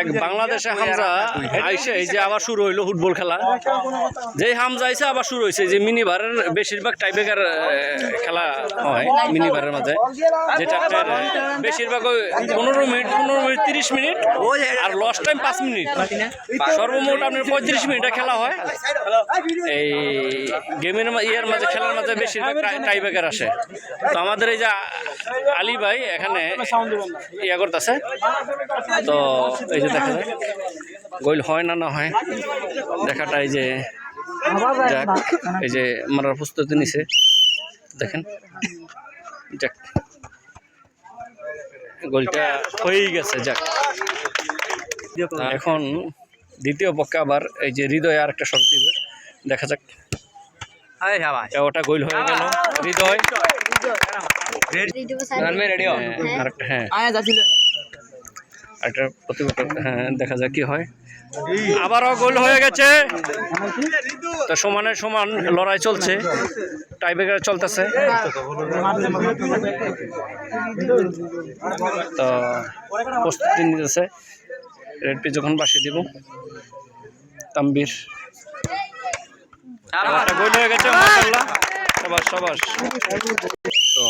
এক বাংলাদেশে হামজা আইসে যে আবার শুরু হইল ফুটবল খেলা। যেই হামজা আইসে, আবার শুরু হয়েছে যে মিনি বারের বেশিরভাগ টাইবেকার খেলা হয় মিনি বারের মাঝে। যেটা বেশিরভাগ ওই পনেরো মিনিট পনেরো মিনিট, তিরিশ মিনিট আর লস্ট টাইম পাঁচ মিনিট। সর্বমোট আপনার পঁয়ত্রিশ মিনিটে খেলা হয়। এই গেমের ইয়ের মাঝে, খেলার মাঝে বেশিরভাগ টাইবেকার আসে। তো আমাদের এই যে আলী ভাই এখানে ইয়া করতেছে। তো এই যে দেখা যায় গোল হয় না না হয় দেখাটা এই যে যাক এই যে মারার প্রস্তুতি নিছে। দেখেন যাক গোলটা হয়েই গেছে যাক। এখন দ্বিতীয় পক্ষে আবার এই যে হৃদয় আর একটা শট দিবে। দেখা যাক। ওটা গোল হয়ে গেল। হৃদয়। হ্যাঁ, আরেকটা হ্যাঁ দেখা যাক কি হয়। আবারও গোল হয়ে গেছে। তো সমানের সমান লড়াই চলছে। টাইব্রেকার চলতেছে। তো প্রস্তুতি নিতেছে। রেড পি যখন বাসিয়ে দিব তাম্বির গোল হয়ে গেছে সবাস সবাস। তো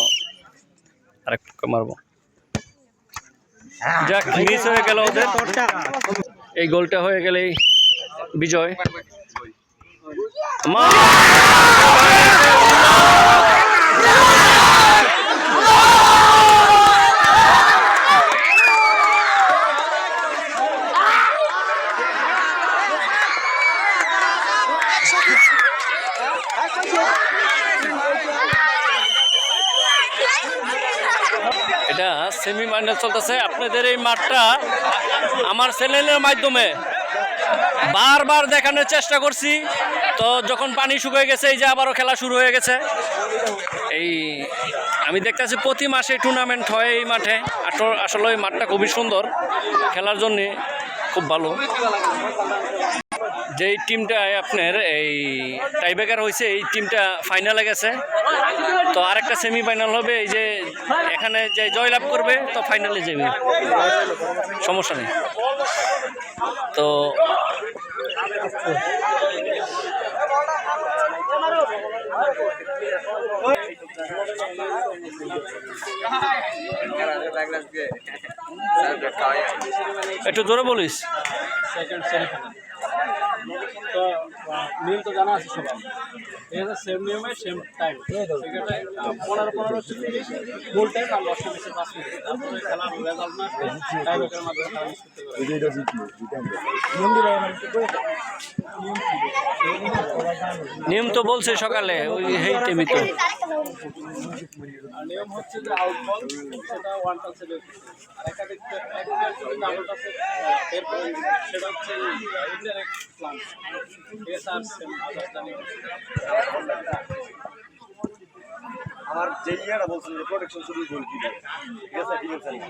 আরেক মারবো। যাক মিস হয়ে গেল ওদের। এই গোলটা হয়ে গেলেই বিজয়। মা! এটা সেমি ফাইনাল চলতেছে। আপনাদের এই মাঠটা আমার চ্যানেলের মাধ্যমে বারবার দেখানোর চেষ্টা করছি। তো যখন পানি শুকিয়ে গেছে, এই যে আবারও খেলা শুরু হয়ে গেছে। এই আমি দেখতেছি প্রতি মাসে টুর্নামেন্ট হয় এই মাঠে। আসলে ওই মাঠটা খুবই সুন্দর। খেলার জন্যে খুব ভালো। যেই টিমটায় আপনার এই টাইব্রেকার হয়েছে, এই টিমটা ফাইনালে গেছে। তো আরেকটা সেমি ফাইনাল হবে, এই যে এখানে যে জয়লাভ করবে, তো ফাইনালে যাবে। সমস্যা নেই। তো একটু জোরে বলিস। সেকেন্ড তো নিয়ম তো জানা আছে সবার। সেম নিয়মে সেম টাইম সেক্ষেত্রে পনেরো পনেরো চল্লিশ গোল টাইম আর দশটা বেশি পাঁচ মিনিট তারপরে খেলার রেজাল্ট না টাইম একের মাধ্যমে খেলা মিস করতে পারে নিয়ম তো বলছে সকালে ওই এই টেমি তো। নিয়ম হচ্ছে যে আউট বল সেটা ওয়ান টাচে বের আর একাধিক একাধিক যদি আউট আছে বের করে সেটা হচ্ছে ইনডাইরেক্ট প্লান ঠিক সেম আদারটা নিয়ম আমার যে ইয়েটা বলছেন যে প্রোটেকশন শুধু গোল কি ঠিক আছে? ডিফেন্সের না।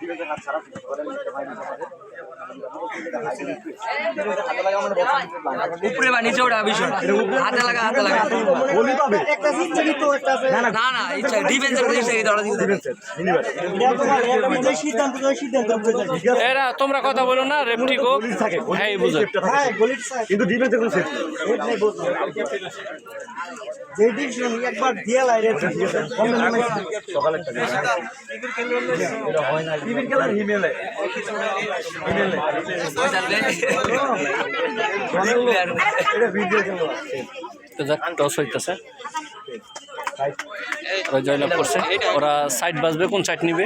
ডিফেন্সের হাত ছাড়া করেন উপরে বা নিচে ওটা বিষয় হাতে লাগা হাতে লাগা। গোলই পাবে একটা তো একটা আছে। না না। ইচ্ছা ডিফেন্সের থেকে দিতে সিদ্ধান্ত সিদ্ধান্ত এরা তোমরা কথা বলো না রেপটিকো থাকে হ্যাঁ বুঝো। হ্যাঁ গলির কিন্তু ডিফেন্সের কোনো সেফটি একবার দিয়া লাইরে কম নামে যাক টস হইতেছে। জয়লাভ করছে। ওরা সাইড বাজবে কোন সাইড নিবে?